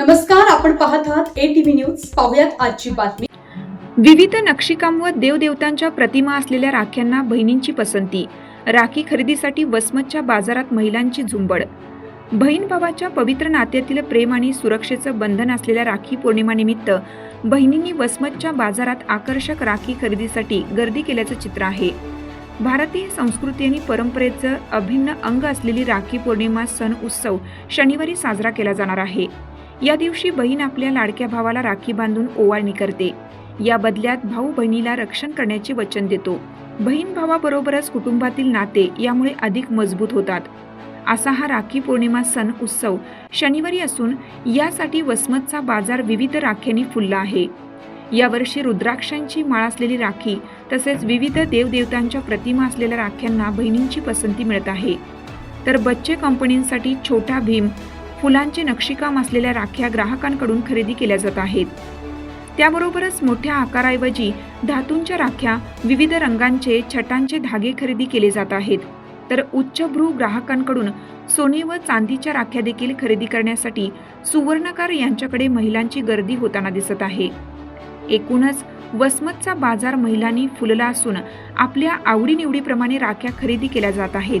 नमस्कार आपण पाहत आहात ए टीव्ही न्यूज पाहुयात आजची बातमी. विविध नक्षीकाम व देवदेवतांच्या प्रतिमा असलेल्या राख्यांना बहिणींची पसंती. राखी खरेदीसाठी वसमतच्या बाजारात महिलांची झुंबड. बहीण भावाच्या पवित्र नात्यातील प्रेम आणि सुरक्षेचं बंधन असलेल्या राखी पौर्णिमानिमित्त बहिणींनी वसमतच्या बाजारात आकर्षक राखी खरेदीसाठी गर्दी केल्याचं चित्र आहे. भारतीय संस्कृती आणि परंपरेचं अभिन्न अंग असलेली राखी पौर्णिमा सण उत्सव शनिवारी साजरा केला जाणार आहे. या दिवशी बहीण आपल्या लाडक्या भावाला राखी बांधून ओवाळणी करते. या बदल्यात भाऊ बहिणीला रक्षण करण्याचे वचन देतो. बहीण भावाबरोबरच कुटुंबातील नाते यामुळे अधिक मजबूत होतात. असा हा राखी पौर्णिमा सण उत्सव शनिवारी असून यासाठी वसमतचा बाजार विविध राख्यांनी फुलला आहे. यावर्षी रुद्राक्षांची माळ असलेली राखी तसेच विविध देवदेवतांच्या प्रतिमा असलेल्या राख्यांना बहिणींची पसंती मिळत आहे. तर बच्चे कंपनींसाठी छोटा भीम फुलांचे नक्षीकाम असलेल्या राख्या ग्राहकांकडून खरेदी केल्या जात आहेत. त्याबरोबरच मोठ्या आकाराऐवजी धातूंच्या राख्या विविध रंगांचे छटांचे धागे खरेदी केले जात आहेत. तर उच्चभ्रू ग्राहकांकडून सोने व चांदीच्या राख्या देखील खरेदी करण्यासाठी सुवर्णकार यांच्याकडे महिलांची गर्दी होताना दिसत आहे. एकूणच वसमतचा बाजार महिलांनी फुलला असून आपल्या आवडीनिवडीप्रमाणे राख्या खरेदी केल्या जात आहेत.